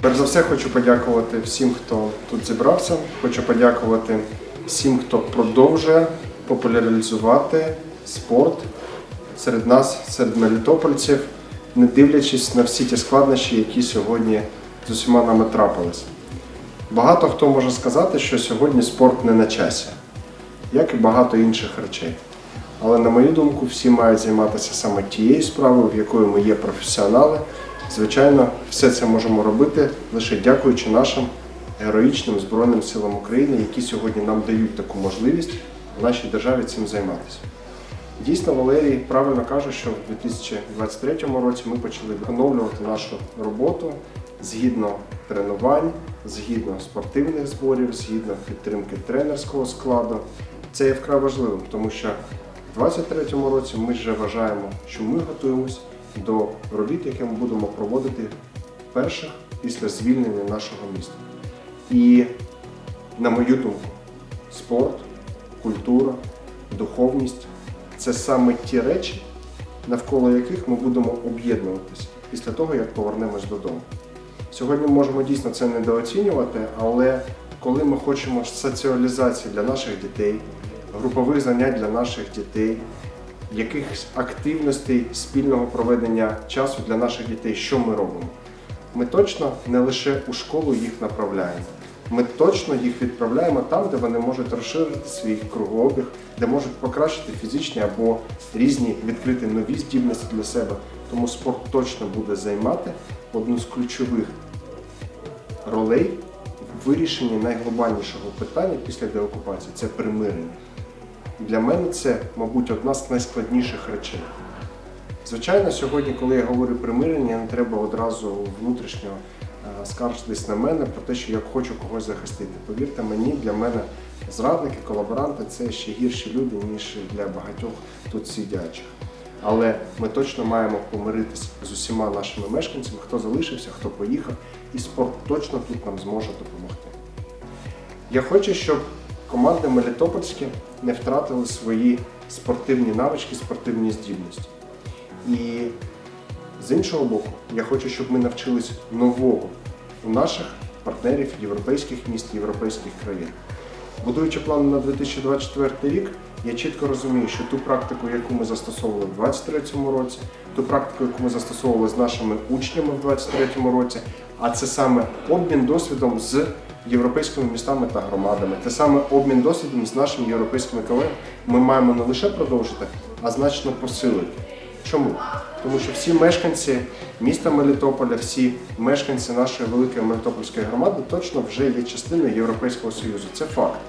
Перш за все хочу подякувати всім, хто тут зібрався. Хочу подякувати всім, хто продовжує популяризувати спорт серед нас, серед мелітопольців, не дивлячись на всі ті складнощі, які сьогодні з усіма нами трапились. Багато хто може сказати, що сьогодні спорт не на часі, як і багато інших речей. Але на мою думку, всі мають займатися саме тією справою, в якої ми є професіонали. Звичайно, все це можемо робити лише дякуючи нашим героїчним Збройним силам України, які сьогодні нам дають таку можливість в нашій державі цим займатися. Дійсно, Валерій правильно каже, що в 2023 році ми почали оновлювати нашу роботу згідно тренувань, згідно спортивних зборів, згідно підтримки тренерського складу. Це є вкрай важливим, тому що в 2023 році ми вже вважаємо, що ми готуємось до робіт, які ми будемо проводити перших після звільнення нашого міста. І, на мою думку, спорт, культура, духовність це саме ті речі, навколо яких ми будемо об'єднуватися після того, як повернемось додому. Сьогодні ми можемо дійсно це недооцінювати, але коли ми хочемо соціалізації для наших дітей, групових занять для наших дітей, якихось активностей спільного проведення часу для наших дітей, що ми робимо? Ми точно не лише у школу їх направляємо. Ми точно їх відправляємо там, де вони можуть розширити свій кругообіг, де можуть покращити фізичні або різні відкрити нові здібності для себе. Тому спорт точно буде займати одну з ключових ролей в вирішенні найглобальнішого питання після деокупації це примирення. Для мене це, мабуть, одна з найскладніших речей. Звичайно, сьогодні, коли я говорю примирення, не треба одразу внутрішньо е, скаржитись на мене про те, що я хочу когось захистити. Повірте мені, для мене зрадники, колаборанти це ще гірші люди, ніж для багатьох тут сидячих. Але ми точно маємо помиритися з усіма нашими мешканцями, хто залишився, хто поїхав, і спорт точно тут нам зможе допомогти. Я хочу, щоб команди Мелітопольські не втратили свої спортивні навички, спортивні здібності. І з іншого боку, я хочу, щоб ми навчились нового у наших партнерів європейських міст, європейських країн. Будуючи план на 2024 рік, я чітко розумію, що ту практику, яку ми застосовували в 2023 році, ту практику, яку ми застосовували з нашими учнями в 2023 році, а це саме обмін досвідом з європейськими містами та громадами, це саме обмін досвідом з нашими європейськими колегами, ми маємо не лише продовжити, а значно посилити. Чому? Тому що всі мешканці міста Мелітополя, всі мешканці нашої великої Мелітопольської громади точно вже є частиною Європейського Союзу. Це факт.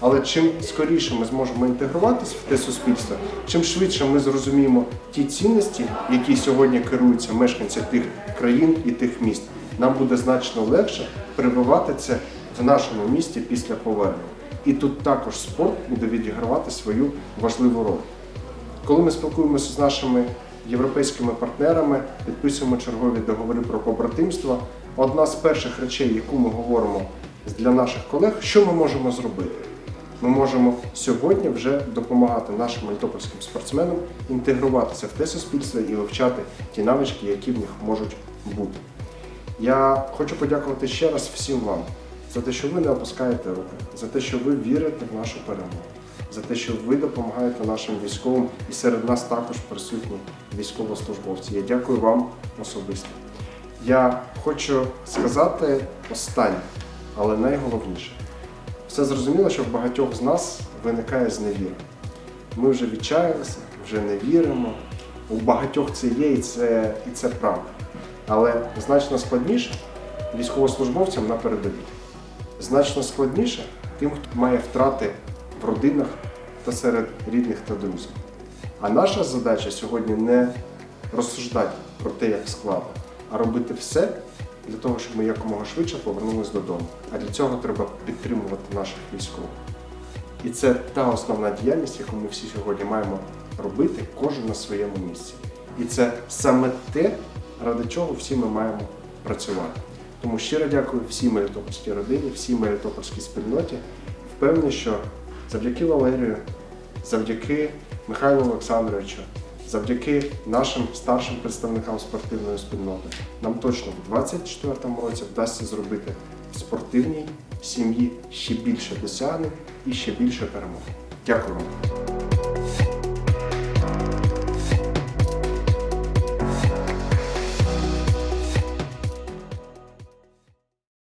Але чим скоріше ми зможемо інтегруватися в те суспільство, чим швидше ми зрозуміємо ті цінності, які сьогодні керуються мешканці тих країн і тих міст, нам буде значно легше прививати це в нашому місті після повернення. І тут також спорт буде відігравати свою важливу роль. Коли ми спілкуємося з нашими європейськими партнерами, підписуємо чергові договори про побратимство, одна з перших речей, яку ми говоримо для наших колег, що ми можемо зробити? Ми можемо сьогодні вже допомагати нашим мелітопольським спортсменам інтегруватися в те суспільство і вивчати ті навички, які в них можуть бути. Я хочу подякувати ще раз всім вам за те, що ви не опускаєте руки, за те, що ви вірите в нашу перемогу, за те, що ви допомагаєте нашим військовим і серед нас також присутні військовослужбовці. Я дякую вам особисто. Я хочу сказати останнє, але найголовніше. Все зрозуміло, що в багатьох з нас виникає зневіра. Ми вже відчаялися, вже не віримо. У багатьох це є і це, і це правда. Але значно складніше військовослужбовцям на передовій. Значно складніше тим, хто має втрати в родинах та серед рідних та друзів. А наша задача сьогодні не розсуждати про те, як складно, а робити все для того, щоб ми якомога швидше повернулися додому. А для цього треба підтримувати наших військових. І це та основна діяльність, яку ми всі сьогодні маємо робити, кожен на своєму місці. І це саме те, ради чого всі ми маємо працювати. Тому щиро дякую всій мелітопольській родині, всій мелітопольській спільноті. Впевнений, що завдяки Валерію, завдяки Михайлу Олександровичу, завдяки нашим старшим представникам спортивної спільноти, нам точно в 2024 році вдасться зробити в спортивній сім'ї ще більше досягнень і ще більше перемог. Дякую вам.